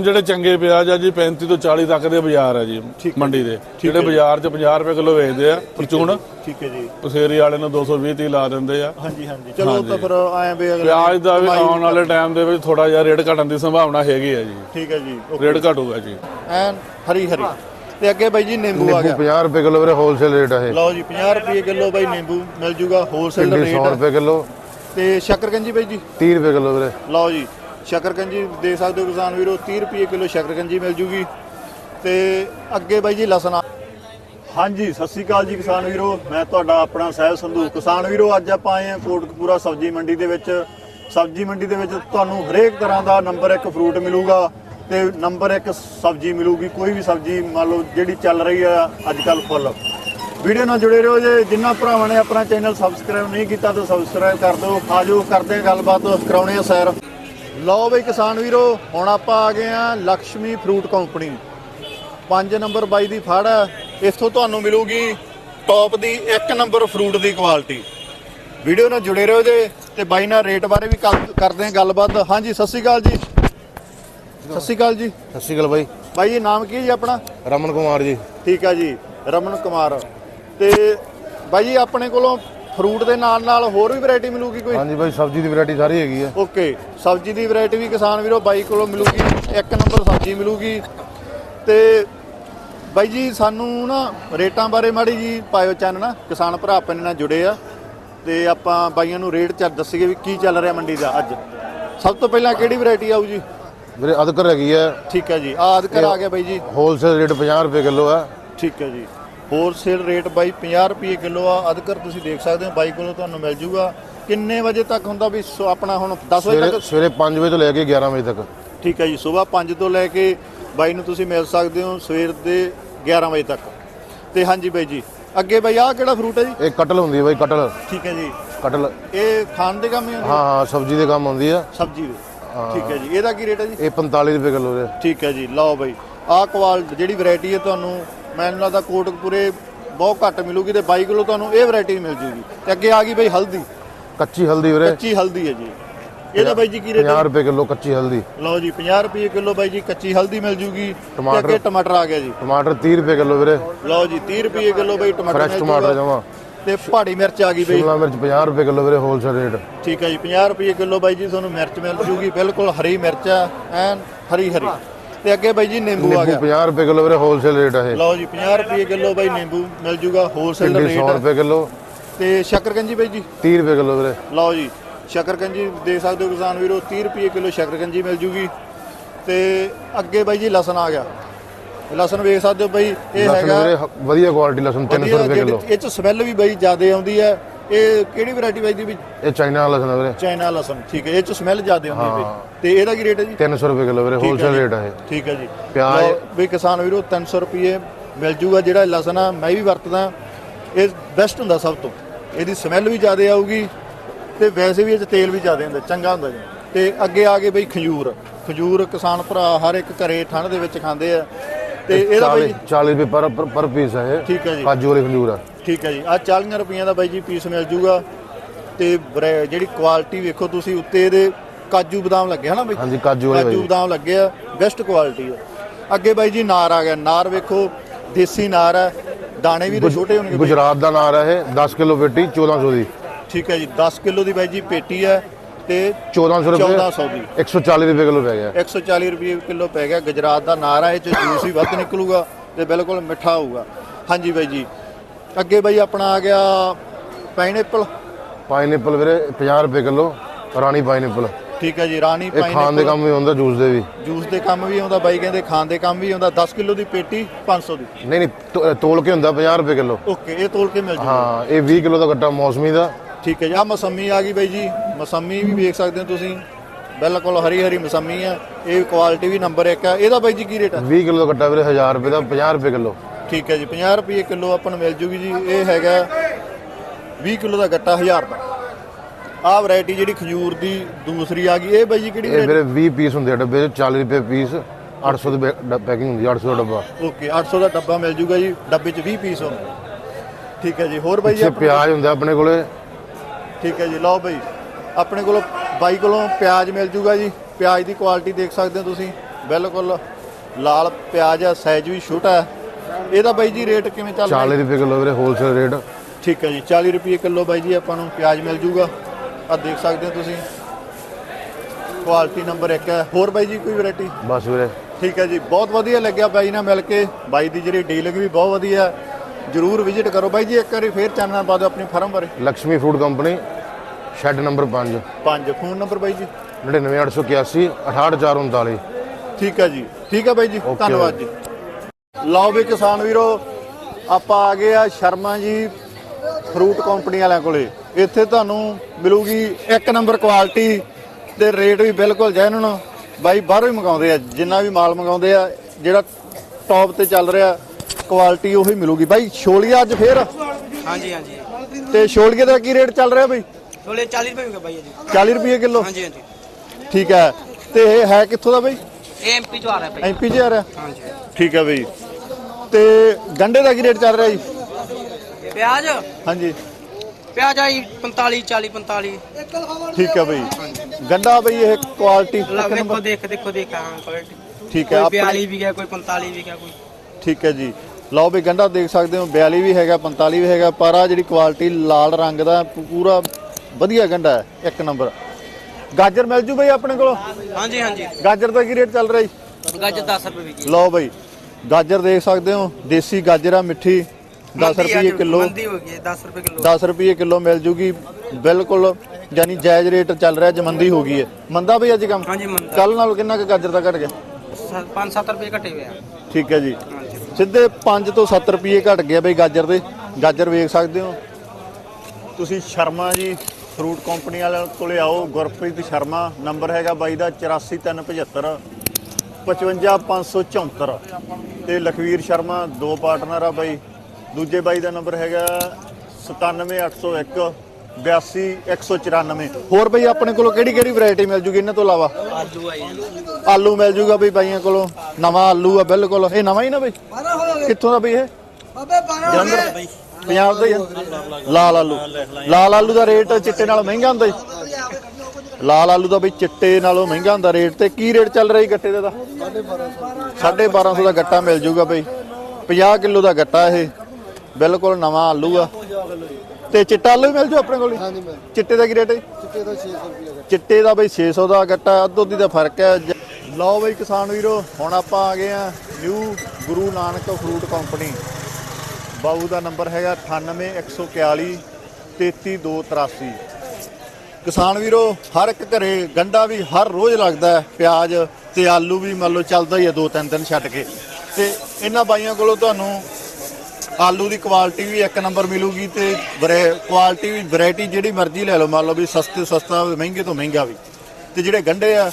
ਜਿਹੜੇ ਚੰਗੇ ਪਿਆਜ਼ ਆ ਜੀ 35 ਤੋਂ 40 ਤੱਕ ਦੇ ਬਾਜ਼ਾਰ ਆ ਜੀ ਮੰਡੀ ਦੇ। ਜਿਹੜੇ ਬਾਜ਼ਾਰ 'ਚ 50 ਰੁਪਏ ਕਿਲੋ ਵੇਚਦੇ ਆ ਪਰਚੂਨ। ਠੀਕ ਹੈ ਜੀ। ਪਸੇਰੀ ਵਾਲੇ ਨੂੰ 220 30 ਲਾ ਦਿੰਦੇ ਆ। ਹਾਂਜੀ ਹਾਂਜੀ। ਚਲੋ ਤਾਂ ਫਿਰ ਆਏ ਵੀ ਅਗਲੇ ਪਿਆਜ਼ ਦਾ ਵੀ ਆਉਣ ਵਾਲੇ ਟਾਈਮ ਦੇ ਵਿੱਚ ਥੋੜਾ ਜਿਹਾ ਰੇਟ ਘਟਣ ਦੀ ਸੰਭਾਵਨਾ ਹੈਗੀ ਆ ਜੀ। ਠੀਕ ਹੈ ਜੀ। ਰੇਟ ਘਟੂਗਾ ਜੀ। ਐਨ ਹਰੀ ਹਰੀ। ਤੇ ਅੱਗੇ ਬਾਈ ਜੀ ਨਿੰਬੂ ਆ ਗਿਆ। 50 ਰੁਪਏ ਕਿਲੋ ਵੀਰੇ ਹੋਲਸੇਲ ਰੇਟ ਹੈ ਲਓ ਜੀ 50 ਰੁਪਏ ਕਿਲੋ ਬਾਈ ਨਿੰਬੂ ਮਿਲ ਜੂਗਾ ਹੋਲਸੇਲ ਭਿੰਡੀ 100 ਰੇਟ ਰੁਪਏ ਕਿਲੋ। ਤੇ ਸ਼ੱਕਰਕੰਜੀ ਬਾਈ ਜੀ? 30 ਰੁਪਏ ਕਿਲੋ ਵੀਰੇ। ਲਓ ਜੀ ਸ਼ੱਕਰਕੰਜੀ ਦੇ ਸਕਦੇ ਹੋ ਕਿਸਾਨ ਵੀਰੋ 30 ਰੁਪਏ ਕਿਲੋ ਸ਼ੱਕਰਕੰਜੀ ਮਿਲ ਜੂਗੀ। ਤੇ ਅੱਗੇ ਬਾਈ ਜੀ, ਲਸਣ ਆ- ਹਾਂਜੀ, ਸਤਿ ਸ਼੍ਰੀ ਅਕਾਲ ਜੀ ਕਿਸਾਨ ਵੀਰੋ। ਮੈਂ ਤੁਹਾਡਾ ਆਪਣਾ ਸਹਿਬ ਸੰਧੂ। ਕਿਸਾਨ ਵੀਰੋ, ਅੱਜ ਆਪਾਂ ਆਏ ਹਾਂ ਕੋਟਕਪੂਰਾ ਸਬਜ਼ੀ ਮੰਡੀ ਦੇ ਵਿੱਚ। ਸਬਜ਼ੀ ਮੰਡੀ ਦੇ ਵਿੱਚ ਤੁਹਾਨੂੰ ਹਰੇਕ ਤਰ੍ਹਾਂ ਦਾ ਨੰਬਰ 1 ਫਰੂਟ ਮਿਲੂਗਾ ਤੇ ਨੰਬਰ 1 ਸਬਜ਼ੀ ਮਿਲੂਗੀ। ਕੋਈ ਵੀ ਸਬਜ਼ੀ, ਮੰਨ ਲਓ, ਜਿਹੜੀ ਚੱਲ ਰਹੀ ਆ ਅੱਜ ਕੱਲ ਫੁੱਲ। ਵੀਡੀਓ ਨਾਲ ਜੁੜੇ ਰਹੋ ਜੇ। ਜਿਨ੍ਹਾਂ ਭਰਾਵਾਂ ਨੇ ਆਪਣਾ ਚੈਨਲ ਸਬਸਕ੍ਰਾਈਬ ਨਹੀਂ ਕੀਤਾ ਤਾਂ ਸਬਸਕ੍ਰਾਈਬ ਕਰ ਦਿਓ। ਆਜੋ ਕਰਦੇ ਗੱਲਬਾਤ। ਕਰਾਉਣੇ ਆ ਸੈਰ। ਲਓ ਬਈ ਕਿਸਾਨ ਵੀਰੋ ਹੁਣ ਆਪਾਂ ਆ ਗਏ ਆ ਲక్ష్ਮੀ ਫਰੂਟ ਕੰਪਨੀ 5 ਨੰਬਰ ਬਾਈ ਦੀ ਫੜ ਇੱਥੋਂ ਤੁਹਾਨੂੰ ਮਿਲੂਗੀ ਟੌਪ ਦੀ 1 ਨੰਬਰ ਫਰੂਟ ਦੀ ਕੁਆਲਿਟੀ ਵੀਡੀਓ ਨਾਲ ਜੁੜੇ ਰਹੋ ਜੇ ਤੇ ਬਾਈ ਨਾਲ ਰੇਟ ਬਾਰੇ ਵੀ ਕਰ- ਕਰਦੇ ਹਾਂ ਗੱਲਬਾਤ। ਹਾਂਜੀ ਸਤਿ ਸ਼੍ਰੀ ਅਕਾਲ ਜੀ। ਸਤਿ ਸ਼੍ਰੀ ਅਕਾਲ ਜੀ। ਸਤਿ ਸ਼੍ਰੀ ਅਕਾਲ ਬਾਈ। ਬਾਈ ਜੀ ਨਾਮ ਕੀ ਹੈ ਜੀ ਆਪਣਾ? ਰਮਨ ਕੁਮਾਰ ਜੀ। ਠੀਕ ਹੈ ਜੀ ਰਮਨ ਕੁਮਾਰ। ਤੇ ਬਾਈ ਜੀ ਆਪਣੇ ਕੋਲੋਂ ਫਰੂਟ ਦੇ ਨਾਲ ਨਾਲ ਹੋਰ ਵੀ ਵੈਰਾਈਟੀ ਮਿਲੂਗੀ ਕੋਈ? ਹਾਂਜੀ ਬਾਈ ਸਬਜ਼ੀ ਦੀ ਵੈਰਾਈਟੀ ਸਾਰੀ ਹੈਗੀ ਹੈ ਓਕੇ ਸਬਜ਼ੀ ਦੀ ਵੈਰਾਈਟੀ ਵੀ ਕਿਸਾਨ ਵੀਰੋ ਬਾਈ ਕੋਲੋਂ ਮਿਲੂਗੀ ਇੱਕ ਨੰਬਰ ਸਬਜ਼ੀ ਮਿਲੂਗੀ। ਤੇ ਬਾਈ ਜੀ ਸਾਨੂੰ ਨਾ ਰੇਟਾਂ ਬਾਰੇ ਮਾੜੀ ਜੀ ਪਾਇਓ ਚਾਨਣਾ ਕਿਸਾਨ ਭਰਾ ਆਪਣੇ ਨਾਲ ਜੁੜੇ ਆ। ਤੇ ਆਪਾਂ ਬਾਈਆਂ ਨੂੰ ਰੇਟ ਚ ਦੱਸੀਏ ਵੀ ਕੀ ਚੱਲ ਰਿਹਾ ਮੰਡੀ ਦਾ ਅੱਜ। ਸਭ ਤੋਂ ਪਹਿਲਾਂ ਕਿਹੜੀ ਵੈਰਾਈਟੀ ਆਊ ਜੀ? ਵੀਰੇ ਅਦਕਰ ਹੈਗੀ ਹੈ ਠੀਕ ਹੈ ਜੀ ਆ ਅਦਕਰ ਆ ਗਿਆ ਬਾਈ ਜੀ। ਹੋਲਸੇਲ ਰੇਟ 50 ਰੁਪਏ ਕਿਲੋ ਹੈ ਠੀਕ ਹੈ ਜੀ। ਹੋਲਸੇਲ ਰੇਟ ਬਾਈ 50 ਰੁਪਏ ਕਿਲੋ ਆ। ਅਦਕਰ ਤੁਸੀਂ ਦੇਖ ਸਕਦੇ ਹੋ ਬਾਈ ਕੋਲੋਂ ਤੁਹਾਨੂੰ ਮਿਲ ਜੂਗਾ। ਕਿੰਨੇ ਵਜੇ ਤੱਕ ਹੁੰਦਾ ਵੀ ਸੋ ਆਪਣਾ ਹੁਣ 10 ਵਜੇ ਤੱਕ? ਸਵੇਰੇ 5 ਵਜੇ ਤੋਂ ਲੈ ਕੇ 11 ਵਜੇ ਤੱਕ। ਠੀਕ ਹੈ ਜੀ ਸਵੇਰ 5 ਤੋਂ ਲੈ ਕੇ ਬਾਈ ਨੂੰ ਤੁਸੀਂ ਮਿਲ ਸਕਦੇ ਹੋ ਸਵੇਰ ਦੇ 11 ਵਜੇ ਤੱਕ। ਤੇ ਹਾਂਜੀ ਬਾਈ ਜੀ ਅੱਗੇ ਬਾਈ ਆਹ ਕਿਹੜਾ ਫਰੂਟ ਹੈ ਜੀ? ਇਹ ਕਟਲ ਹੁੰਦੀ ਹੈ ਬਾਈ ਕਟਲ। ਠੀਕ ਹੈ ਜੀ। ਕਟਲ। ਇਹ ਖਾਣ ਦੇ ਕੰਮ ਹੀ ਹੁੰਦੇ ਹਾਂ ਹਾਂ ਸਬਜ਼ੀ ਦੇ ਕੰਮ ਆਉਂਦੀ ਹੈ ਸਬਜ਼ੀ ਦੇ। ਠੀਕ ਹੈ ਜੀ ਇਹਦਾ ਕੀ ਰੇਟ ਹੈ ਜੀ? ਇਹ 45 ਰੁਪਏ ਕਿਲੋ ਵੀਰੇ ਠੀਕ ਹੈ ਜੀ ਲਓ ਬਾਈ ਆਹ ਕੁਆਲ ਜਿਹੜੀ ਵੈਰਾਈਟੀ ਹੈ ਤੁਹਾਨੂੰ ਮੈਨੂੰ ਲੱਗਦਾ ਕੋਟਕਪੂਰੇ ਬਹੁਤ ਘੱਟ ਮਿਲੂਗੀ ਤੇ 22 ਕਿਲੋ ਤੁਹਾਨੂੰ ਇਹ ਵੈਰਾਈਟੀ ਮਿਲ ਜੂਗੀ। ਤੇ ਅੱਗੇ ਆ ਗਈ ਬਾਈ ਹਲਦੀ। ਕੱਚੀ ਹਲਦੀ ਵੀਰੇ। ਕੱਚੀ ਹਲਦੀ ਹੈ ਜੀ। ਇਹਦਾ ਬਾਈ ਜੀ ਕੀ ਰੇਟ 50 ਹੈ ਰੁਪਏ ਕਿਲੋ ਕੱਚੀ ਹਲਦੀ। ਲਓ ਜੀ 50 ਰੁਪਏ ਕਿਲੋ ਬਾਈ ਜੀ ਕੱਚੀ ਹਲਦੀ ਮਿਲ ਜੂਗੀ ਤੇ ਟਮਾਟਰ। ਅੱਗੇ ਟਮਾਟਰ ਆ ਗਿਆ ਜੀ। ਟਮਾਟਰ 30 ਰੁਪਏ ਕਿਲੋ ਵੀਰੇ। ਲਓ ਜੀ 30 ਰੁਪਏ ਕਿਲੋ ਬਾਈ ਟਮਾਟਰ ਫਰੈਸ਼ ਟਮਾਟਰ। ਜਮਾ। ਤੇ ਪਹਾੜੀ ਮਿਰਚ ਆ ਗਈ ਬਈ। ਸ਼ਿਮਲਾ ਮਿਰਚ 50 ਰੁਪਏ ਕਿਲੋ ਵੀਰੇ ਹੋਲਸੇਲ ਰੇਟ ਠੀਕ ਹੈ ਜੀ 50 ਰੁਪਏ ਕਿਲੋ ਬਾਈ ਜੀ ਤੁਹਾਨੂੰ ਮਿਰਚ ਮਿਲ ਜੂਗੀ। ਬਿਲਕੁਲ ਹਰੀ ਮਿਰਚ ਐਨ ਹਰੀ ਹਰੀ। ਤੇ ਅੱਗੇ ਬਾਈ ਜੀ ਨਿੰਬੂ ਆ ਨਿੰਬੂ ਗਿਆ। 50 ਰੁਪਏ ਕਿਲੋ ਵੀਰੇ ਹੋਲਸੇਲ ਰੇਟ ਹੈ ਇਹ। ਲਓ ਜੀ 50 ਰੁਪਏ ਕਿਲੋ ਬਾਈ ਨਿੰਬੂ ਮਿਲ ਜੂਗਾ ਹੋਲਸੇਲ ਭਿੰਡੀ 100 ਰੇਟ ਰੁਪਏ ਕਿਲੋ। ਤੇ ਸ਼ੱਕਰਕੰਜੀ ਬਾਈ ਜੀ? 30 ਰੁਪਏ ਕਿਲੋ ਵੀਰੇ। ਲਓ ਜੀ ਸ਼ੱਕਰਕੰਜੀ ਦੇ ਸਕਦੇ ਹੋ ਕਿਸਾਨ ਵੀਰੋ 30 ਰੁਪਏ ਕਿਲੋ ਸ਼ੱਕਰਕੰਜੀ ਮਿਲ ਜੂਗੀ। ਤੇ ਅੱਗੇ ਬਾਈ ਜੀ ਲਸਣ ਆ ਗਿਆ। ਲਸਣ ਵੇਖ ਸਕਦੇ ਹੋ ਬਾਈ ਇਹ ਲਸਣ ਹੈਗਾ ਵੀਰੇ ਹ- ਵਧੀਆ ਕੁਆਲਿਟੀ ਲਸਣ 300 ਵਧੀਆ ਰੁਪਏ ਜਿਹੜੀ- ਕਿਲੋ। ਇਹ ਚ ਸਮੈਲ ਵੀ ਬਾਈ ਜ਼ਿਆਦਾ ਆਉਂਦੀ ਹੈ। ਇਹ ਕਿਹੜੀ ਵੈਰਾਈਟੀ ਬਾਈ ਦੀ ਵੀ? ਇਹ ਚਾਈਨਾ ਵਾਲਾ ਲਸਣ ਆ ਵੀਰੇ। ਚਾਈਨਾ ਲਸਣ ਠੀਕ ਹੈ ਇਹ ਚ ਸਮੈਲ ਜ਼ਿਆਦਾ ਆਉਂਦੀ ਹੈ ਤੇ ਇਹਦਾ ਕੀ ਰੇਟ ਹੈ ਜੀ? 300 ਰੁਪਏ ਕਿਲੋ ਵੀਰੇ ਹੋਲਸੇਲ। ਰੇਟ ਹੈ ਠੀਕ ਹੈ ਜੀ। ਪਿਆਜ਼- ਵੀ ਕਿਸਾਨ ਵੀਰੋ 300 ਰੁਪਏ ਮਿਲ ਜੂਗਾ ਜਿਹੜਾ ਲਸਣ ਆ ਮੈਂ ਵੀ ਵਰਤਦਾ। ਇਹ ਬੈਸਟ ਹੁੰਦਾ ਸਭ ਤੋਂ। ਇਹਦੀ ਸਮੈਲ ਵੀ ਜ਼ਿਆਦਾ ਆਊਗੀ ਤੇ ਵੈਸੇ ਵੀ ਇਹ ਚ ਤੇਲ ਵੀ ਜ਼ਿਆਦਾ ਹੁੰਦਾ ਚੰਗਾ ਹੁੰਦਾ ਜੀ। ਤੇ ਅੱਗੇ ਆ ਗਏ ਬਈ ਖਜੂਰ। ਖਜੂਰ ਕਿਸਾਨ ਭਰਾ ਹਰ ਇੱਕ ਘਰੇ ਠੰਡ ਦੇ ਵਿੱਚ ਖਾਂਦੇ ਆ। ਤੇ ਇਹਦਾ 40 ਬਈ 40 ਰੁਪਏ ਪਰ ਪਰ- ਪੀਸ ਹੈ ਠੀਕ ਹੈ ਜੀ। ਕਾਜੂ ਵਾਲੀ ਖੰਜੂਰ ਆ। ਠੀਕ ਹੈ ਜੀ। ਆ 40 ਰੁਪਈਆਂ ਦਾ ਬਾਈ ਜੀ ਪੀਸ ਮਿਲ ਜੂਗਾ। ਤੇ ਵਰੈ- ਜਿਹੜੀ ਕੁਆਲਿਟੀ ਵੇਖੋ ਤੁਸੀਂ ਉੱਤੇ ਇਹਦੇ ਕਾਜੂ ਬਦਾਮ ਲੱਗੇ ਹਨਾ ਬਈ ਹਾਂਜੀ ਕਾਜੂ ਵਾਲੇ ਕਾਜੂ ਬਦਾਮ ਲੱਗੇ ਆ ਬੈਸਟ ਕੁਆਲਿਟੀ ਆ। ਅੱਗੇ ਬਾਈ ਜੀ ਨਾਰ ਆ ਗਿਆ। ਨਾਰ ਵੇਖੋ ਦੇਸੀ ਨਾਰ ਹੈ ਦਾਣੇ ਵੀ ਇਹਦੇ ਛੋਟੇ ਹੋਣਗੇ ਬਾਈ। ਗੁਜਰਾਤ ਦਾ ਨਾਮ ਹੈ ਇਹ 10 ਕਿਲੋ ਪੇਟੀ 1400 ਦੀ। ਠੀਕ ਹੈ ਜੀ 10 ਕਿਲੋ ਦੀ ਬਾਈ ਜੀ ਪੇਟੀ ਹੈ ਤੇ 1400 ਰੁਪਏ 1400 ਦੀ। 140 ਰੁਪਏ ਕਿਲੋ ਪੈ ਗਿਆ। 140 ਰੁਪਏ ਕਿਲੋ ਪੈ ਗਿਆ। ਗੁਜਰਾਤ ਦਾ ਨਾਰ ਹੈ ਇਹ ਚ ਜੂਸ ਵੀ ਵੱਧ ਨਿਕਲੂਗਾ ਤੇ ਬਿਲਕੁਲ ਮਿੱਠਾ ਹੋਊਗਾ। ਹਾਂਜੀ ਬਾਈ ਜੀ ਅੱਗੇ ਬਾਈ ਆਪਣਾ ਆ ਗਿਆ ਪਾਈਨਐਪਲ ਪਾਈਨਐਪਲ ਵੀਰੇ 50 ਰੁਪਏ ਕਿਲੋ ਰਾਣੀ ਪਾਈਨਐਪਲ ਠੀਕ ਹੈ ਜੀ ਰਾਣੀ ਇਹ ਖਾਣ ਦੇ ਪਾਈਨਐਪਲ ਕੰਮ ਵੀ ਹੁੰਦਾ ਜੂਸ ਦੇ ਵੀ। ਜੂਸ ਦੇ ਕੰਮ ਵੀ ਆਉਂਦਾ ਬਾਈ ਕਹਿੰਦੇ ਖਾਣ ਦੇ ਕੰਮ ਵੀ ਆਉਂਦਾ 10 ਕਿਲੋ ਦੀ ਪੇਟੀ 500 ਦੀ। ਨਹੀਂ ਨਹੀਂ ਤੋ- ਤੋਲ ਕੇ ਹੁੰਦਾ 50 ਰੁਪਏ ਕਿਲੋ। ਓਕੇ ਇਹ ਤੋਲ ਕੇ ਮਿਲ ਜੂਗਾ। ਹਾਂ ਇਹ 20 ਕਿਲੋ ਦਾ ਗੱਟਾ ਮੌਸਮੀ ਦਾ। ਠੀਕ ਹੈ ਜੀ ਆ ਮਸੰਮੀ ਆ ਗਈ ਬਾਈ ਜੀ। ਮਸੰਮੀ ਵੀ ਵੇਖ ਸਕਦੇ ਹੋ ਤੁਸੀਂ। ਬਿਲਕੁਲ ਹਰੀ ਹਰੀ ਮਸੰਮੀ ਆ। ਇਹ ਕੁਆਲਿਟੀ ਵੀ ਨੰਬਰ 1 ਆ। ਇਹਦਾ ਬਾਈ ਜੀ ਕੀ ਰੇਟ ਆ? 20 ਕਿਲੋ ਦਾ ਗੱਟਾ ਵੀਰੇ 1000 ਰੁਪਏ ਦਾ 50 ਰੁਪਏ ਕਿਲੋ। ਠੀਕ ਹੈ ਜੀ 50 ਰੁਪਏ ਕਿਲੋ ਆਪਾਂ ਨੂੰ ਮਿਲ ਜੂਗੀ ਜੀ ਇਹ ਹੈਗਾ 20 ਕਿਲੋ ਦਾ ਗੱਟਾ 1000 ਦਾ। ਆਹ ਵੈਰਾਈਟੀ ਜਿਹੜੀ ਖਜੂਰ ਦੀ ਦੂਸਰੀ ਆ ਗਈ ਇਹ ਬਾਈ ਜੀ ਕਿਹੜੀ ਇਹ ਵੀਰੇ 20 ਪੀਸ ਹੁੰਦੇ ਆ ਡੱਬੇ 'ਚ 40 ਰੁਪਏ ਪੀਸ 800 ਦੀ ਪੈਕਿੰਗ ਹੁੰਦੀ ਹੈ 800 ਦਾ ਡੱਬਾ। ਓਕੇ 800 ਦਾ ਡੱਬਾ ਮਿਲ ਜੂਗਾ ਜੀ ਡੱਬੇ 'ਚ 20 ਪੀਸ ਹੋਣਗੇ ਠੀਕ ਹੈ ਜੀ ਹੋਰ ਬਾਈ ਜੀ ਪਿੱਛੇ ਆਪਣੇ- ਪਿਆਜ਼ ਹੁੰਦਾ ਆਪਣੇ ਕੋਲੇ। ਠੀਕ ਹੈ ਜੀ ਲਓ ਬਈ ਆਪਣੇ ਕੋਲੋਂ ਬਾਈ ਕੋਲੋਂ ਪਿਆਜ਼ ਮਿਲ ਜੂਗਾ ਜੀ। ਪਿਆਜ਼ ਦੀ ਕੁਆਲਿਟੀ ਦੇਖ ਸਕਦੇ ਹੋ ਤੁਸੀਂ। ਬਿਲਕੁਲ ਲਾਲ ਪਿਆਜ਼ ਆ ਸਾਈਜ਼ ਵੀ ਛੋਟਾ ਹੈ। ਇਹਦਾ ਬਾਈ ਜੀ ਰੇਟ ਕਿਵੇਂ ਚੱਲ ਰਿਹਾ? 40 ਰੁਪਏ ਕਿਲੋ ਵੀਰੇ ਹੋਲਸੇਲ ਰੇਟ ਠੀਕ ਹੈ ਜੀ 40 ਰੁਪਏ ਕਿਲੋ ਬਾਈ ਜੀ ਆਪਾਂ ਨੂੰ ਪਿਆਜ਼ ਮਿਲ ਜੂਗਾ। ਆ ਦੇਖ ਸਕਦੇ ਹੋ ਤੁਸੀਂ। ਕੁਆਲਿਟੀ ਨੰਬਰ 1 ਹੈ। ਹੋਰ ਬਾਈ ਜੀ ਕੋਈ ਵੈਰਾਈਟੀ ਬਸ ਵੀਰੇ। ਠੀਕ ਹੈ ਜੀ ਬਹੁਤ ਵਧੀਆ ਲੱਗਿਆ ਬਾਈ ਨਾਲ ਮਿਲ ਕੇ। ਬਾਈ ਦੀ ਜਿਹੜੀ ਡੀਲਿੰਗ ਵੀ ਬਹੁਤ ਵਧੀਆ। ਜਰੂਰ ਵਿਜ਼ਿਟ ਕਰੋ। ਬਾਈ ਜੀ ਇੱਕ ਵਾਰੀ ਫੇਰ ਚਾਨਣਾ ਪਾ ਦਿਓ ਆਪਣੀ ਫਰਮ ਬਾਰੇ। Lakshmi food company shed number 5 ਪੰਜ ਫੋਨ ਨੰਬਰ ਬਾਈ ਜੀ। 99881 68439 ਠੀਕ ਹੈ ਜੀ। ਠੀਕ ਹੈ ਬਾਈ ਜੀ ਧੰਨਵਾਦ ਜੀ। ਲਓ ਵੀ ਕਿਸਾਨ ਵੀਰੋ ਆਪਾਂ ਆ ਗਏ ਆ ਸ਼ਰਮਾ ਜੀ ਫਰੂਟ ਕੰਪਨੀ ਵਾਲਿਆਂ ਕੋਲੇ। ਇੱਥੇ ਤੁਹਾਨੂੰ ਮਿਲੂਗੀ ਇੱਕ ਨੰਬਰ ਕੁਆਲਿਟੀ ਤੇ ਰੇਟ ਵੀ ਬਿਲਕੁਲ ਜੈਨੂਨ ਬਾਈ ਬਾਹਰੋਂ ਹੀ ਮੰਗਾਉਂਦੇ ਆ ਜਿੰਨਾ ਵੀ ਮਾਲ ਮੰਗਾਉਂਦੇ ਆ ਜਿਹੜਾ ਟੌਪ ਤੇ ਚੱਲ ਰਿਹਾ ਕੁਆਲਿਟੀ ਉਹੀ ਮਿਲੂਗੀ। ਬਾਈ ਛੋਲੀਆ ਅੱਜ ਫੇਰ? ਹਾਂਜੀ ਹਾਂਜੀ। ਤੇ ਛੋਲੀਏ ਦਾ ਕੀ ਰੇਟ ਚੱਲ ਰਿਹਾ ਬਾਈ? ਛੋਲੇ 40 ਰੁਪਏ ਹੋ ਗਏ ਬਾਈ ਜੀ 40 ਰੁਪਏ ਕਿਲੋ? ਹਾਂਜੀ ਹਾਂਜੀ। ਠੀਕ ਹੈ। ਤੇ ਇਹ ਹੈ ਕਿੱਥੋਂ ਦਾ ਬਾਈ? ਇਹ ਐਮਪੀ ਤੋਂ ਆ ਰਿਹਾ ਬਾਈ ਐਮਪੀ ਜੀ ਆ ਰਿਹਾ? ਹਾਂਜੀ। ਠੀਕ ਹੈ ਬਈ। ਤੇ ਗੰਡੇ ਦਾ ਕੀ ਰੇਟ ਚੱਲ ਰਿਹਾ ਜੀ? ਪਿਆਜ਼? ਹਾਂਜੀ। ਪਿਆਜ਼ ਆਈ 45 40 45 ਠੀਕ ਹੈ ਬਈ। ਗੰਡਾ ਬਈ ਇਹ ਕੁਆਲਿਟੀ ਵੇਖੋ ਦੇਖ ਦੇਖੋ ਦੇਖ ਹਾਂ ਕੁਆਲਿਟੀ ਠੀਕ ਹੈ ਆਪਣੇ 42 ਵੀ ਗਿਆ ਕੋਈ 45 ਵੀ ਗਿਆ ਕੋਈ। ਠੀਕ ਹੈ ਜੀ। ਲਓ ਬਈ ਗੰਡਾ ਦੇਖ ਸਕਦੇ ਹੋ 42 ਵੀ ਹੈਗਾ 45 ਵੀ ਹੈਗਾ ਪਰ ਆ ਜਿਹੜੀ ਕੁਆਲਿਟੀ ਲਾਲ ਰੰਗ ਦਾ ਪੂਰਾ ਵਧੀਆ ਗੰਡਾ ਹੈ ਇੱਕ ਨੰਬਰ। ਗਾਜਰ ਮਿਲ ਜੂ ਬਈ ਆਪਣੇ ਕੋਲ? ਹਾਂਜੀ ਹਾਂਜੀ। ਗਾਜਰ ਦਾ ਕੀ ਰੇਟ ਚੱਲ ਰਿਹਾ ਜੀ? ਗਾਜਰ 10 ਰੁਪਏ ਵੀ ਲਓ ਬਈ ਗਾਜਰ ਦੇਖ ਸਕਦੇ ਹੋ ਦੇਸੀ ਗਾਜਰ ਆ ਮਿੱਠੀ 10 ਰੁਪਏ ਕਿਲੋ। ਮੰਦੀ ਹੋ ਗਈ 10 ਰੁਪਏ ਕਿਲੋ। 10 ਰੁਪਏ ਕਿਲੋ ਮਿਲ ਜੂਗੀ ਬਿਲਕੁਲ ਯਾਨੀ ਜਾਇਜ਼ ਰੇਟ ਚੱਲ ਰਿਹਾ ਜਮੰਦੀ ਹੋ ਗਈ ਹੈ। ਮੰਦਾ ਬਈ ਅੱਜ ਕੰਮ? ਹਾਂਜੀ ਮੰਦਾ। ਕੱਲ ਨਾਲੋਂ ਕਿੰਨਾ ਕੁ ਗਾਜਰ ਦਾ ਘਟ ਗਿਆ? 5-7 ਰੁਪਏ ਘਟੇ ਹੋਏ ਆ। ਠੀਕ ਹੈ ਜੀ। ਸਿੱਧੇ 5 ਤੋਂ 7 ਰੁਪਏ ਘਟ ਗਿਆ ਬਈ ਗਾਜਰ ਦੇ। ਗਾਜਰ ਵੇਖ ਸਕਦੇ ਹੋ। ਤੁਸੀਂ ਸ਼ਰਮਾ ਜੀ ਫਰੂਟ ਕੰਪਨੀ ਵਾਲਿਆਂ ਕੋਲੇ ਆਓ ਗੁਰਪ੍ਰੀਤ ਸ਼ਰਮਾ ਨੰਬਰ ਹੈਗਾ ਬਾਈ ਦਾ 84375 55574 ਤੇ ਲਖਵੀਰ ਸ਼ਰਮਾ ਦੋ ਪਾਰਟਨਰ ਆ ਬਾਈ। ਦੂਜੇ ਬਾਈ ਦਾ ਨੰਬਰ ਹੈਗਾ 97801 82194 ਹੋਰ ਬਈ ਆਪਣੇ ਕੋਲੋਂ ਕਿਹੜੀ ਕਿਹੜੀ ਵੈਰਾਈਟੀ ਮਿਲ ਜੂਗੀ ਇਹਨਾਂ ਤੋਂ ਇਲਾਵਾ? ਆਲੂ ਆਈ ਆਲੂ ਮਿਲ ਜੂਗਾ ਬਈ ਬਾਈਆਂ ਕੋਲੋਂ। ਨਵਾਂ ਆਲੂ ਆ ਬਿਲਕੁਲ। ਇਹ ਨਵਾਂ ਹੀ ਨਾ ਬਈ? ਕਿੱਥੋਂ ਦਾ ਬਈ ਇਹ? ਜਲੰਧਰ ਪੰਜਾਬ ਦਾ ਹੀ ਆ। ਲਾਲ ਆਲੂ। ਲਾਲ ਆਲੂ ਦਾ ਰੇਟ ਚਿੱਟੇ ਨਾਲ ਮਹਿੰਗਾ ਹੁੰਦਾ ਜੀ। ਲਾਲ ਆਲੂ ਦਾ ਬਈ ਚਿੱਟੇ ਨਾਲੋਂ ਮਹਿੰਗਾ ਹੁੰਦਾ ਰੇਟ ਤੇ। ਕੀ ਰੇਟ ਚੱਲ ਰਿਹਾ ਜੀ ਗੱਟੇ ਦਾ 1250 ਦਾ ਗੱਟਾ ਮਿਲ ਜੂਗਾ ਬਈ। 50 ਕਿਲੋ ਦਾ ਗੱਟਾ ਇਹ। ਬਿਲਕੁਲ ਨਵਾਂ ਆਲੂ ਆ। ਤੇ ਚਿੱਟਾ ਆਲੂ ਮਿਲ ਜੂ ਆਪਣੇ ਕੋਲ ਚਿੱਟੇ ਦਾ ਕੀ ਰੇਟ ਹੈ ਚਿੱਟੇ ਦਾ 600 ਰੁਪਏ ਚਿੱਟੇ ਦਾ ਬਈ 600 ਦਾ ਗੱਟਾ। ਅੱਧੋ ਦੀ ਦਾ ਫ਼ਰਕ ਹੈ। ਲਓ ਬਈ ਕਿਸਾਨ ਵੀਰੋ ਹੁਣ ਆਪਾਂ ਆ ਗਏ ਆ new Guru Nanak fruit company. ਬਾਊ ਦਾ ਨੰਬਰ ਹੈਗਾ 98141 33283 ਕਿਸਾਨ ਵੀਰੋ, ਹਰ ਇੱਕ ਘਰੇ ਗੰਡਾ ਵੀ ਹਰ ਰੋਜ਼ ਲੱਗਦਾ ਹੈ, ਪਿਆਜ਼ ਤੇ ਆਲੂ ਵੀ ਮੰਨ ਲਓ ਚੱਲਦਾ ਹੀ ਹੈ ਦੋ ਤਿੰਨ ਦਿਨ ਛੱਡ ਕੇ। ਤੇ ਇਹਨਾਂ ਬਾਈਆਂ ਕੋਲੋਂ ਤੁਹਾਨੂੰ ਆਲੂ ਦੀ ਕੁਆਲਿਟੀ ਵੀ ਇੱਕ ਨੰਬਰ ਮਿਲੂਗੀ ਤੇ ਕੁਆਲਿਟੀ ਵੀ, ਵੈਰਾਈਟੀ ਜਿਹੜੀ ਮਰਜ਼ੀ ਲੈ ਲਓ, ਮੰਨ ਲਓ ਵੀ ਸਸਤੇ ਤੋਂ ਸਸਤਾ, ਮਹਿੰਗੇ ਤੋਂ ਮਹਿੰਗਾ ਵੀ। ਤੇ ਜਿਹੜੇ ਗੰਡੇ ਆ,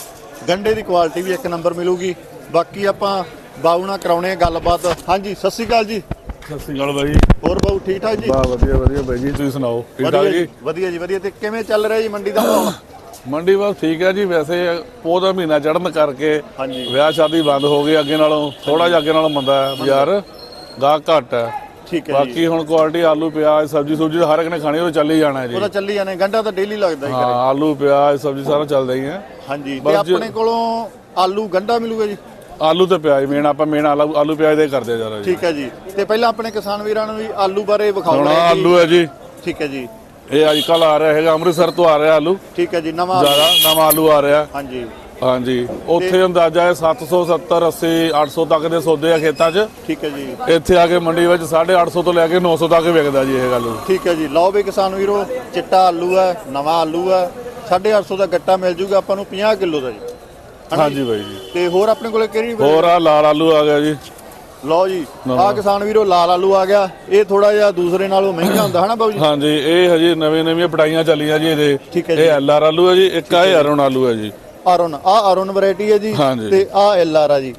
ਗੰਡੇ ਦੀ ਕੁਆਲਿਟੀ ਵੀ ਇੱਕ ਨੰਬਰ ਮਿਲੂਗੀ। ਬਾਕੀ ਆਪਾਂ ਬਾਊ ਨਾਲ ਕਰਾਉਣੇ ਆ ਗੱਲਬਾਤ। ਹਾਂਜੀ, ਸਤਿ ਸ਼੍ਰੀ ਅਕਾਲ ਜੀ। ਸਤਿ ਸ਼੍ਰੀ ਅਕਾਲ ਬਾਈ। ਹੋਰ ਬਾਊ ਠੀਕ ਠਾਕ ਜੀ? ਬਾ ਵਧੀਆ ਵਧੀਆ ਬਾਈ ਜੀ ਤੁਸੀਂ ਸੁਣਾਓ? ਠੀਕ ਠਾਕ ਜੀ? ਵਧੀਆ ਜੀ ਵਧੀਆ। ਤੇ ਕਿਵੇਂ ਚੱਲ ਰਿਹਾ ਜੀ ਮੰਡੀ ਦਾ ਮਾਹੌਲ? ਮੰਡੀ ਬਸ ਠੀਕ ਹੈ ਜੀ ਵੈਸੇ ਪੋਹ ਦਾ ਮਹੀਨਾ ਚੜਨ ਕਰਕੇ। ਵਿਆਹ ਸ਼ਾਦੀ ਬੰਦ ਹੋ ਗਈ ਅੱਗੇ ਨਾਲੋਂ ਥੋੜਾ ਜਿਹਾ ਅੱਗੇ ਨਾਲੋਂ ਮੰਦਾ ਹੈ ਬਾਜ਼ਾਰ ਗਾਹਕ ਘੱਟ ਹੈ। ਠੀਕ ਹੈ ਜੀ। ਬਾਕੀ ਹੁਣ ਕੁਆਲਿਟੀ ਆਲੂ ਪਿਆਜ਼ ਸਬਜ਼ੀ ਸੁਬਜ਼ੀ ਹਰ ਇੱਕ ਨੇ ਖਾਣੀ ਉਹ ਚੱਲ ਹੀ ਜਾਣਾ ਹੈ ਜੀ। ਉਹ ਤਾਂ ਚੱਲੀ ਜਾਣੇ ਗੰਡਾ ਤਾਂ ਡੇਲੀ ਲੱਗਦਾ ਹੀ ਹਾਂ ਕਰੇ। ਆਲੂ ਪਿਆਜ਼ ਸਬਜ਼ੀ ਸਾਰਾ ਚੱਲਦਾ ਹੀ ਹੈ। ਹਾਂਜੀ ਤੇ ਆਪਣੇ ਕੋਲੋਂ ਆਲੂ ਗੰਡਾ ਮਿਲੂਗਾ ਜੀ? ਆਲੂ ਤੇ ਪਿਆਜ਼ ਮੇਨ ਆਪਾਂ ਮੇਨ ਆਲੂ ਆਲੂ ਪਿਆਜ਼ ਦੇ ਕਰਦੇ ਜਰਾ ਜੀ। ਠੀਕ ਹੈ ਜੀ। ਤੇ ਪਹਿਲਾਂ ਆਪਣੇ ਕਿਸਾਨ ਵੀਰਾਂ ਨੂੰ ਵੀ ਆਲੂ ਬਾਰੇ ਵਿਖਾਓ ਹੁਣ ਆਹ ਆਲੂ ਹੈ ਜੀ। ਠੀਕ ਹੈ ਜੀ। ਇਹ ਅੱਜ ਕੱਲ ਆ ਰਿਹਾ ਹੈਗਾ ਅੰਮ੍ਰਿਤਸਰ ਤੋਂ ਆ ਰਿਹਾ ਆਲੂ। ਠੀਕ ਹੈ ਜੀ ਨਵਾਂ। ਜ਼ਿਆਦਾ ਨਵਾਂ ਆਲੂ ਆ ਰਿਹਾ। ਹਾਂਜੀ। ਹਾਂਜੀ। ਉੱਥੇ ਅੰਦਾਜ਼ਾ ਹੈ 770 80 800 ਤੱਕ ਦੇ ਸੌਦੇ ਆ ਖੇਤਾਂ 'ਚ। ਠੀਕ ਹੈ ਜੀ। ਇੱਥੇ ਆ ਕੇ ਮੰਡੀ ਵਿੱਚ 850 ਤੋਂ ਲੈ ਕੇ 900 ਤੱਕ ਵਿਕਦਾ ਜੀ ਇਹ ਗੱਲ। ਠੀਕ ਹੈ ਜੀ। ਲਓ ਵੀ ਕਿਸਾਨ ਵੀਰੋ ਚਿੱਟਾ ਆਲੂ ਹੈ ਨਵਾਂ ਆਲੂ ਹੈ। 850 ਦਾ ਗੱਟਾ ਮਿਲ ਜੂਗਾ ਆਪਾਂ ਨੂੰ 50 ਕਿਲੋ ਦਾ ਜੀ। ਹਨਾ ਹਾਂਜੀ ਬਾਈ ਜੀ। ਤੇ ਹੋਰ ਆਪਣੇ ਕੋਲੇ ਕਿਹੜੀ ਹੋਰ ਆ ਲਾਲ ਆਲੂ ਆ ਗਿਆ ਜੀ। ਲਓ ਜੀ। ਆਹ ਕਿਸਾਨ ਵੀਰੋ ਲਾਲ ਆਲੂ ਆ ਗਿਆ। ਇਹ ਥੋੜਾ ਜਿਹਾ ਦੂਸਰੇ ਨਾਲੋਂ ਮਹਿੰਗਾ ਹੁੰਦਾ ਹਨਾ ਬਾਬੂ ਜੀ? ਹਾਂਜੀ ਇਹ ਹਜੇ ਨਵੇਂ ਨਵੀਆਂ ਪਟਾਈਆਂ ਚੱਲੀਆਂ ਜੀ ਇਹਦੇ। ਇਹ ਐਲ ਆਰ ਆਲੂ ਹੈ ਜੀ ਇੱਕ ਆ ਅਰੁਣ ਆਲੂ ਹੈ ਜੀ। ਅਰੁਣ ਆ ਅਰੁਣ ਵੈਰਾਈਟੀ ਹੈ ਜੀ। ਤੇ ਆ ਐਲ ਆਰ ਆ ਜੀ।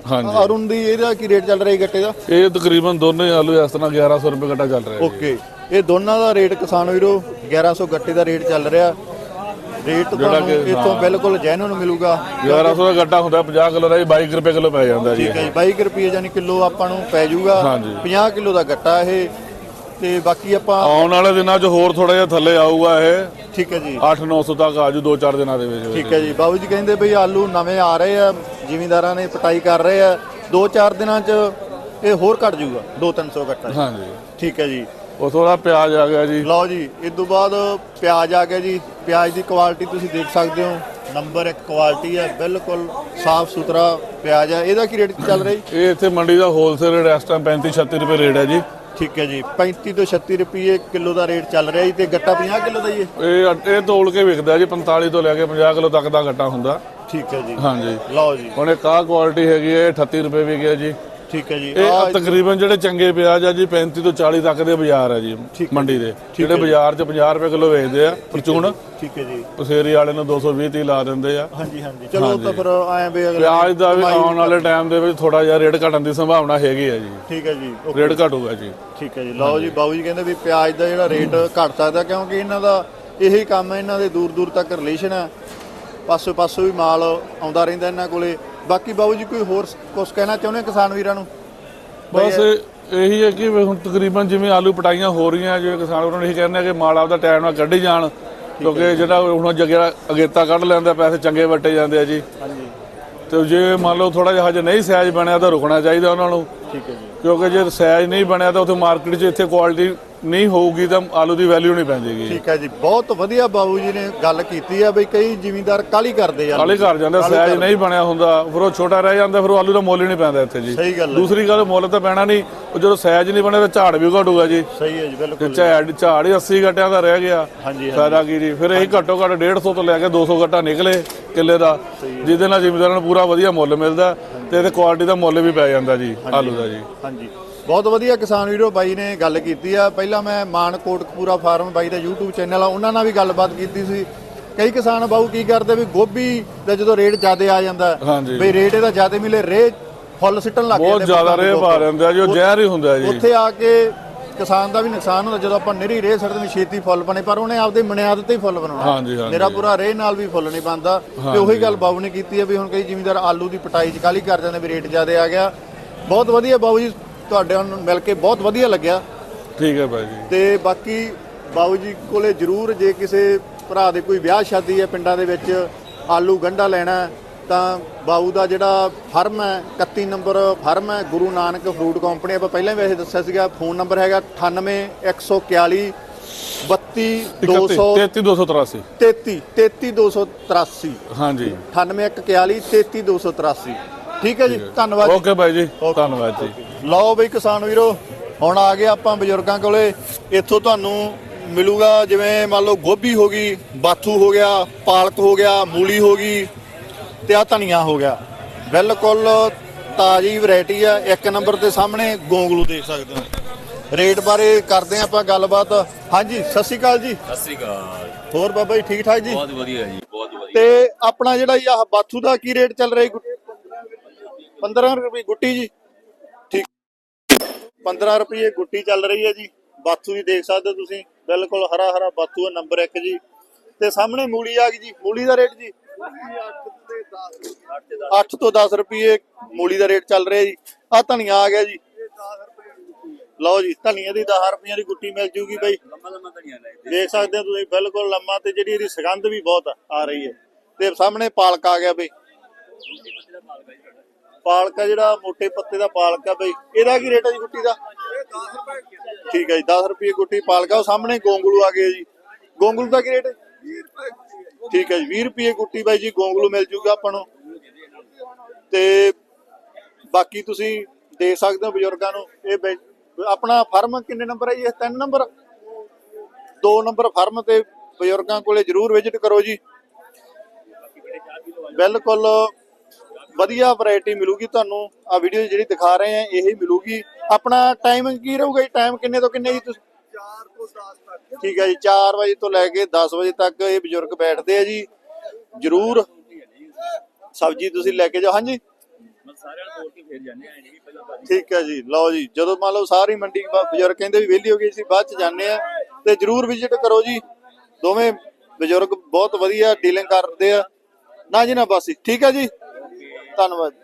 ਅਰੁਣ ਦੀ ਇਹਦਾ ਕੀ ਰੇਟ ਚੱਲ ਰਿਹਾ ਗੱਟੇ ਦਾ? ਇਹ ਤਕਰੀਬਨ ਦੋਨੇ ਆਲੂ ਇਸ ਤਰ੍ਹਾਂ 1100 ਰੁਪਏ ਘਟਾ ਚੱਲ ਰਿਹਾ ਓਕੇ ਇਹ ਦੋਨਾਂ ਦਾ ਰੇਟ ਕਿਸਾਨ ਵੀਰੋ 1100 ਗੱਟੇ ਦਾ ਰੇਟ ਚੱਲ ਰਿਹਾ। ਰੇਟ ਤੁਹਾਨੂੰ ਇਥੋਂ। ਬਿਲਕੁਲ ਜੈਨੂਨ ਮਿਲੂਗਾ। 1100 ਦਾ ਗੱਟਾ ਹੁੰਦਾ 50 ਕਿਲੋ ਦਾ ਜੀ 22 ਰੁਪਏ ਕਿਲੋ ਪੈ ਜਾਂਦਾ ਜੀ ਠੀਕ ਹੈ ਜੀ 22 ਰੁਪਏ ਯਾਨੀ ਕਿਲੋ ਆਪਾਂ ਨੂੰ ਪੈ ਜਾਊਗਾ। ਹਾਂਜੀ। 50 ਕਿਲੋ ਦਾ ਗੱਟਾ ਇਹ ਤੇ ਬਾਕੀ ਆਪਾਂ ਆਉਣ ਵਾਲੇ ਦਿਨਾਂ 'ਚ ਹੋਰ ਥੋੜਾ ਜਿਹਾ ਥੱਲੇ ਆਊਗਾ ਇਹ। ਠੀਕ ਹੈ ਜੀ। 8-900 ਤੱਕ ਆਜੂ 2-4 ਦਿਨਾਂ ਦੇ ਵਿੱਚ। ਠੀਕ ਹੈ ਜੀ। ਬਾਬੂ ਜੀ ਕਹਿੰਦੇ ਬਈ ਆਲੂ ਨਵੇਂ ਆ ਰਹੇ ਆ ਜ਼ਿਮੀਂਦਾਰਾਂ ਨੇ ਪਟਾਈ ਕਰ ਰਹੇ ਆ। 2-4 ਦਿਨਾਂ 'ਚ ਇਹ ਹੋਰ ਘਟ ਜਾਊਗਾ 2-300 ਘਟਾ ਹਾਂਜੀ। ਠੀਕ ਹੈ ਜੀ। ਉਹ ਥੋੜਾ ਪਿਆਜ਼ ਆ ਗਿਆ ਜੀ। ਲਓ ਜੀ ਇਸ ਤੋਂ ਬਾਅਦ ਪਿਆਜ਼ ਆ ਗਿਆ ਜੀ। ਪਿਆਜ਼ ਦੀ ਕੁਆਲਿਟੀ ਤੁਸੀਂ ਦੇਖ ਸਕਦੇ ਹੋ। ਨੰਬਰ 1 ਕੁਆਲਿਟੀ ਹੈ ਬਿਲਕੁਲ ਸਾਫ਼ ਸੁਥਰਾ ਪਿਆਜ਼ ਹੈ। ਇਹਦਾ ਕੀ ਰੇਟ ਚੱਲ ਰਿਹਾ ਜੀ? ਇਹ ਇੱਥੇ ਮੰਡੀ ਦਾ ਹੋਲਸੇਲ ਰੇਟ ਇਸ ਟਾਈਮ 35-36 ਰੁਪਏ ਰੇਟ ਹੈ ਜੀ। ਠੀਕ ਹੈ ਜੀ 35 ਤੋਂ 36 ਰੁਪਏ ਕਿਲੋ ਦਾ ਰੇਟ ਚੱਲ ਰਿਹਾ ਜੀ ਤੇ ਗੱਟਾ 50 ਕਿਲੋ ਦਾ ਜੀ ਇਹ? ਇਹ ਤੋਲ ਕੇ ਵਿਕਦਾ ਜੀ 45 ਤੋਂ ਲੈ ਕੇ 50 ਕਿਲੋ ਤੱਕ ਦਾ ਗੱਟਾ ਹੁੰਦਾ। ਠੀਕ ਹੈ ਜੀ। ਹਾਂਜੀ। ਲਓ ਜੀ। ਹੁਣ ਇਹ ਕਾਹ ਕੁਆਲਿਟੀ ਹੈਗੀ ਹੈ ਇਹ 38 ਰੁਪਏ ਵੀ ਗਿਆ ਜੀ। ਠੀਕ ਹੈ ਜੀ। ਇਹ ਤਕਰੀਬਨ ਜਿਹੜੇ ਚੰਗੇ ਪਿਆਜ਼ ਆ ਜੀ 35 ਤੋਂ 40 ਤੱਕ ਦੇ ਬਾਜ਼ਾਰ ਆ ਜੀ ਮੰਡੀ ਦੇ। ਜਿਹੜੇ ਬਾਜ਼ਾਰ 'ਚ 50 ਰੁਪਏ ਕਿਲੋ ਵੇਚਦੇ ਆ ਪਰਚੂਨ। ਠੀਕ ਹੈ ਜੀ। ਪਸੇਰੀ ਵਾਲੇ ਨੂੰ 220 ਤੀ ਲਾ ਦਿੰਦੇ ਆ। ਹਾਂਜੀ ਹਾਂਜੀ। ਚਲੋ ਤਾਂ ਫਿਰ ਆਏ ਵੀ ਅਗਲੇ ਪਿਆਜ਼ ਦਾ ਵੀ ਆਉਣ ਵਾਲੇ ਟਾਈਮ ਦੇ ਵਿੱਚ ਥੋੜਾ ਜਿਹਾ ਰੇਟ ਘਟਣ ਦੀ ਸੰਭਾਵਨਾ ਹੈਗੀ ਹੈ ਜੀ। ਠੀਕ ਹੈ ਜੀ ਰੇਟ ਘਟੂਗਾ ਜੀ। ਠੀਕ ਹੈ ਜੀ। ਲਓ ਜੀ ਬਾਬੂ ਜੀ ਕਹਿੰਦੇ ਵੀ ਪਿਆਜ਼ ਦਾ ਜਿਹੜਾ ਰੇਟ ਘਟ ਸਕਦਾ ਕਿਉਂਕਿ ਇਹਨਾਂ ਦਾ ਇਹੀ ਕੰਮ ਹੈ ਇਹਨਾਂ ਦੇ ਦੂਰ ਦੂਰ ਤੱਕ ਰਿਲੇਸ਼ਨ ਹੈ ਪਾਸੋਂ ਪਾਸੋਂ ਵੀ ਮਾਲ ਆਉਂਦਾ ਰਹਿੰਦਾ ਇਹਨਾਂ ਕੋਲੇ। ਬਾਕੀ ਬਾਬੂ ਜੀ ਕੋਈ ਹੋਰ ਕੁਝ ਕਹਿਣਾ ਚਾਹੁੰਦੇ ਕਿਸਾਨ ਵੀਰਾਂ ਨੂੰ? ਬਸ ਇਹੀ ਹੈ ਕਿ ਹੁਣ ਤਕਰੀਬਨ ਜਿਵੇਂ ਆਲੂ ਪਟਾਈਆਂ ਹੋ ਰਹੀਆਂ ਜਿਵੇਂ ਕਿਸਾਨ ਉਹਨਾਂ ਨੂੰ ਇਹ ਕਹਿੰਦੇ ਆ ਕਿ ਮਾਲ ਆਪਦਾ ਟਾਈਮ ਨਾਲ ਕੱਢੀ ਜਾਣ ਕਿਉਂਕਿ ਜਿਹੜਾ ਹੁਣ ਜਗਿਆ ਅਗੇਤਾ ਕੱਢ ਲੈਂਦਾ ਪੈਸੇ ਚੰਗੇ ਵੱਟੇ ਜਾਂਦੇ ਆ ਜੀ। ਹਾਂਜੀ। ਤੇ ਜੇ ਮੰਨ ਲਓ ਥੋੜਾ ਜਿਹਾ ਹਜੇ ਨਹੀਂ ਸਾਈਜ਼ ਬਣਿਆ ਤਾਂ ਰੁਕਣਾ ਚਾਹੀਦਾ ਉਹਨਾਂ ਨੂੰ। ਠੀਕ ਹੈ ਜੀ। ਕਿਉਂਕਿ ਜੇ ਸਾਈਜ਼ ਨਹੀਂ ਬਣਿਆ ਤਾਂ ਉੱਥੇ ਮਾਰਕੀਟ 'ਚ ਇੱਥੇ ਕੁਆਲਿਟੀ ਨਹੀਂ ਹੋਊਗੀ ਤਾਂ ਆਲੂ ਦੀ ਵੈਲਿਊ ਨਹੀਂ ਪੈਂਦੀਗੀ ਠੀਕ ਹੈ ਜੀ ਬਹੁਤ ਵਧੀਆ ਬਾਬੂ ਜੀ ਨੇ ਗੱਲ ਕੀਤੀ ਆ ਬਈ ਕਈ ਜ਼ਿਮੀਂਦਾਰ ਕਾਲੀ ਕਰਦੇ ਆ। ਕਾਲੇ ਘਰ ਜਾਂਦੇ ਸਾਈਜ਼ ਨਹੀਂ ਬਣਿਆ ਹੁੰਦਾ ਫਿਰ ਉਹ ਛੋਟਾ ਰਹਿ ਜਾਂਦਾ ਫਿਰ ਉਹ ਆਲੂ ਦਾ ਮੁੱਲ ਹੀ ਨਹੀਂ ਪੈਂਦਾ ਇੱਥੇ ਜੀ। ਸਹੀ ਗੱਲ ਹੈ। ਦੂਸਰੀ ਗੱਲ ਮੁੱਲ ਤਾਂ ਪੈਣਾ ਨਹੀਂ ਉਹ ਜਦੋਂ ਸਾਈਜ਼ ਨਹੀਂ ਬਣਿਆ ਤਾਂ ਝਾੜ ਵੀ ਘਟੂਗਾ ਜੀ। ਸਹੀ ਹੈ ਜੀ ਤੇ ਬਿਲਕੁਲ ਝਾੜ ਝਾੜ ਹੀ 80 ਗੱਟਿਆਂ ਦਾ ਰਹਿ ਗਿਆ। ਹਾਂਜੀ ਫਾਇਦਾ ਕੀ ਜੀ? ਫਿਰ ਇਹ ਘੱਟੋ ਘੱਟ 150 ਤੋਂ ਲੈ ਕੇ 200 ਗੱਟਾ ਨਿਕਲੇ ਕਿੱਲੇ ਦਾ ਜਿਹਦੇ ਨਾਲ ਜ਼ਿਮੀਦਾਰਾਂ ਨੂੰ ਪੂਰਾ ਵਧੀਆ ਮੁੱਲ ਮਿਲਦਾ ਤੇ ਇਹਦੇ ਕੁਆਲਿਟੀ ਦਾ ਮੁੱਲ ਵੀ ਪੈ ਜਾਂਦਾ ਜੀ ਆਲੂ ਦਾ ਜੀ। ਹਾਂਜੀ। ਬਹੁਤ ਵਧੀਆ ਕਿਸਾਨ ਵੀਰੋ ਬਾਈ ਨੇ ਗੱਲ ਕੀਤੀ ਆ। ਪਹਿਲਾਂ ਮੈਂ ਮਾਨ ਕੋਟਕਪੂਰਾ ਫਾਰਮ ਬਾਈ ਦਾ YouTube ਚੈਨਲ ਆ ਉਹਨਾਂ ਨਾਲ ਵੀ ਗੱਲਬਾਤ ਕੀਤੀ ਸੀ। ਕਈ ਕਿਸਾਨ ਬਾਊ ਕੀ ਕਰਦੇ ਵੀ ਗੋਭੀ ਦਾ ਜਦੋਂ ਰੇਟ ਜ਼ਿਆਦਾ ਆ ਜਾਂਦਾ। ਬਈ ਰੇਟ ਇਹਦਾ ਜ਼ਿਆਦਾ ਮਿਲੇ ਰੇ ਫੁੱਲ ਸਿੱਟਣ ਲੱਗ ਬਹੁਤ ਜਾਂਦੇ ਜ਼ਿਆਦਾ ਲੋਕਾਂ ਦੇ ਰੇਹ ਪਾ ਲੈਂਦੇ ਆ ਜੀ ਉਹ ਜ਼ਹਿਰ ਹੀ ਹੁੰਦਾ ਜੀ। ਉੱਥੇ ਆ ਕੇ ਕਿਸਾਨ ਦਾ ਵੀ ਨੁਕਸਾਨ ਹੁੰਦਾ ਜਦੋਂ ਆਪਾਂ ਨਿਰੀ ਰੇਹ ਸੜਦੇ ਵੀ ਛੇਤੀ ਫੁੱਲ ਬਣੇ ਪਰ ਉਹਨੇ ਆਪਦੀ ਮਨਿਆਦ ਤੇ ਹੀ ਫੁੱਲ ਬਣਾਉਣਾ। ਮੇਰਾ ਪੂਰਾ ਰੇਹ ਨਾਲ ਵੀ ਫੁੱਲ ਨਹੀਂ ਬਣਦਾ। ਤੇ ਉਹੀ ਗੱਲ ਬਾਬੂ ਨੇ ਕੀਤੀ ਹੈ ਵੀ ਹੁਣ ਕਈ ਜ਼ਿਮੀਂਦਾਰ ਆਲੂ ਦੀ ਪਟਾਈ ਚ ਕਾਲੀ ਕਰ ਜਾਂਦੇ ਵੀ ਰੇਟ ਜ਼ਿਆਦਾ ਆ ਗਿਆ। ਬਹੁਤ ਵਧੀਆ ਬਾਬੂ ਜੀ ਤੁਹਾਡੇ ਨਾਲ ਮਿਲ ਕੇ ਬਹੁਤ ਵਧੀਆ ਲੱਗਿਆ। ਠੀਕ ਹੈ ਭਾਈ ਜੀ। ਤੇ ਬਾਕੀ ਬਾਬੂ ਜੀ ਕੋਲੇ ਜਰੂਰ ਜੇ ਕਿਸੇ ਭਰਾ ਦੇ ਕੋਈ ਵਿਆਹ ਸ਼ਾਦੀ ਹੈ ਪਿੰਡਾਂ ਦੇ ਵਿੱਚ ਆਲੂ ਗੰਢਾ ਲੈਣਾ ਤਾਂ ਬਾਬੂ ਦਾ ਜਿਹੜਾ ਫਰਮ ਹੈ 31 ਨੰਬਰ ਫਰਮ ਹੈ ਗੁਰੂ ਨਾਨਕ ਫਰੂਟ ਕੰਪਨੀ ਆਪਾਂ ਪਹਿਲਾਂ ਵੀ ਵੈਸੇ ਦੱਸਿਆ ਸੀਗਾ ਫੋਨ ਨੰਬਰ ਹੈਗਾ 98141 32200 33283 33 33283 ਹਾਂਜੀ। 98141 33283 ਠੀਕ ਹੈ ਜੀ ਧੰਨਵਾਦ। ਓਕੇ ਭਾਈ ਜੀ ਧੰਨਵਾਦ ਜੀ। ਲਓ ਬਈ ਕਿਸਾਨ ਵੀਰੋ ਹੁਣ ਆ ਗਏ ਆਪਾਂ ਬਜ਼ੁਰਗਾਂ ਕੋਲੇ। ਇੱਥੋਂ ਤੁਹਾਨੂੰ ਮਿਲੂਗਾ ਜਿਵੇਂ ਮੰਨ ਲਓ ਗੋਭੀ ਹੋ ਗਈ ਬਾਥੂ ਹੋ ਗਿਆ ਪਾਲਕ ਹੋ ਗਿਆ ਮੂਲੀ ਹੋ ਗਈ ਤੇ ਆ ਧਨੀਆ ਹੋ ਗਿਆ। ਬਿਲਕੁਲ ਤਾਜ਼ੀ ਵੈਰਾਈਟੀ ਆ ਇੱਕ ਨੰਬਰ ਤੇ ਸਾਹਮਣੇ ਗੋਂਗਲੂ ਦੇਖ ਸਕਦੇ ਹੋ। ਰੇਟ ਬਾਰੇ ਕਰਦੇ ਆਪਾਂ ਗੱਲਬਾਤ। ਹਾਂਜੀ ਸਤਿ ਸ਼੍ਰੀ ਅਕਾਲ ਜੀ। ਸਤਿ ਸ੍ਰੀ ਅਕਾਲ। ਹੋਰ ਬਾਬਾ ਜੀ ਠੀਕ ਠਾਕ ਜੀ? ਬਹੁਤ ਵਧੀਆ ਜੀ ਬਹੁਤ ਵਧੀਆ। ਤੇ ਆਪਣਾ ਜਿਹੜਾ ਇਹ ਬਾਥੂ ਦਾ ਕੀ ਰੇਟ ਚੱਲ ਰਿਹਾ ਜੀ? 15 ਰੁਪਏ ਗੁੱਟੀ ਜੀ। 15 ਰੁਪਏ ਗੁੱਟੀ ਚੱਲ ਰਹੀ ਹੈ ਜੀ। ਬਾਥੂ ਵੀ ਦੇਖ ਸਕਦੇ ਹੋ ਤੁਸੀਂ। ਬਿਲਕੁਲ ਹਰਾ ਹਰਾ ਬਾਥੂ ਹੈ ਨੰਬਰ 1 ਜੀ। ਤੇ ਸਾਹਮਣੇ ਮੂਲੀ ਆ ਗਈ ਜੀ। ਮੂਲੀ ਦਾ ਰੇਟ ਜੀ? 8 ਤੋਂ 10 ਰੁਪਏ ਮੂਲੀ ਦਾ ਰੇਟ ਚੱਲ ਰਿਹਾ ਜੀ। ਆ ਧਨੀਆ ਆ ਗਿਆ ਜੀ। ਲਓ ਜੀ ਧਨੀਆ ਦੀ 10 ਰੁਪਈਆਂ ਦੀ ਗੁੱਟੀ ਮਿਲ ਜੂਗੀ ਬਾਈ। ਲੰਮਾ ਲੰਮਾ ਧਨੀਆ ਲੈ ਦੇਖ ਸਕਦੇ ਹੋ ਤੁਸੀਂ ਬਿਲਕੁਲ ਲੰਮਾ ਤੇ ਜਿਹੜੀ ਇਹਦੀ ਸੁਗੰਧ ਵੀ ਬਹੁਤ ਆ ਰਹੀ ਹੈ। ਤੇ ਸਾਹਮਣੇ ਪਾਲਕ ਆ ਗਿਆ ਬਈ। ਪਾਲਕ ਆ ਜਿਹੜਾ ਮੋٹے ਪੱਤੇ ਦਾ ਪਾਲਕ ਆ ਬਈ। ਇਹਦਾ ਕੀ ਰੇਟ ਹੈ ਜੀ ਗੁੱਟੀ ਦਾ? ਠੀਕ ਹੈ ਜੀ 10 ਰੁਪਏ ਗੁੱਟੀ ਪਾਲਕ ਆ। ਉਹ ਸਾਹਮਣੇ ਗੋਂਗਲੂ ਆ ਗਏ ਜੀ। ਗੋਂਗਲੂ ਦਾ ਕੀ ਰੇਟ ਹੈ ਠੀਕ ਹੈ ਜੀ 20 ਰੁਪਏ ਗੁੱਟੀ ਬਾਈ ਜੀ, ਗੋਂਗਲੂ ਮਿਲ ਜੂਗਾ ਆਪਾਂ ਨੂੰ। ਤੇ ਬਾਕੀ ਤੁਸੀਂ ਦੇ ਸਕਦੇ ਹੋ ਬਜ਼ੁਰਗਾਂ ਨੂੰ। ਇਹ ਬੈ- ਆਪਣਾ ਫਰਮ ਕਿੰਨੇ ਨੰਬਰ ਹੈ ਜੀ? ਇਹ ਤਿੰਨ ਨੰਬਰ? ਦੋ ਨੰਬਰ ਫਰਮ ਤੇ ਬਜ਼ੁਰਗਾਂ ਕੋਲੇ ਜਰੂਰ ਵਿਜ਼ਿਟ ਕਰੋ ਜੀ। ਬਿਲਕੁਲ ਵਧੀਆ ਵੈਰਾਈਟੀ ਮਿਲੂਗੀ ਤੁਹਾਨੂੰ। ਆ ਵੀਡੀਓ ਜਿਹੜੀ ਦਿਖਾ ਰਹੇ ਆ ਇਹੀ ਮਿਲੂਗੀ। ਆਪਣਾ ਟਾਈਮਿੰਗ ਕੀ ਰਹੂਗਾ ਜੀ? ਟਾਈਮ ਕਿੰਨੇ ਤੋਂ ਕਿੰਨੇ ਜੀ ਤੁਸੀਂ? 4 ਤੋਂ 10 ਤੱਕ। ਠੀਕ ਹੈ ਜੀ 4 ਵਜੇ ਤੋਂ ਲੈ ਕੇ 10 ਵਜੇ ਤੱਕ ਇਹ ਬਜ਼ੁਰਗ ਬੈਠਦੇ ਆ ਜੀ। ਜਰੂਰ ਸਬਜ਼ੀ ਤੁਸੀਂ ਲੈ ਕੇ ਜਾਓ। ਹਾਂਜੀ? ਠੀਕ ਹੈ ਜੀ ਲਓ ਜੀ ਜਦੋਂ ਮੰਨ ਲਓ ਸਾਰੀ ਮੰਡੀ ਬਜ਼ੁਰਗ ਕਹਿੰਦੇ ਵੀ ਵਿਹਲੀ ਹੋ ਗਈ ਸੀ ਬਾਅਦ ਚ ਜਾਂਦੇ ਆ ਤੇ ਜਰੂਰ ਵਿਜ਼ਿਟ ਕਰੋ ਜੀ। ਦੋਵੇਂ ਬਜ਼ੁਰਗ ਬਹੁਤ ਵਧੀਆ ਡੀਲਿੰਗ ਕਰਦੇ ਆ। ਨਾ ਜੀ ਨਾ ਬਸ ਠੀਕ ਹੈ ਜੀ। ਧੰਨਵਾਦ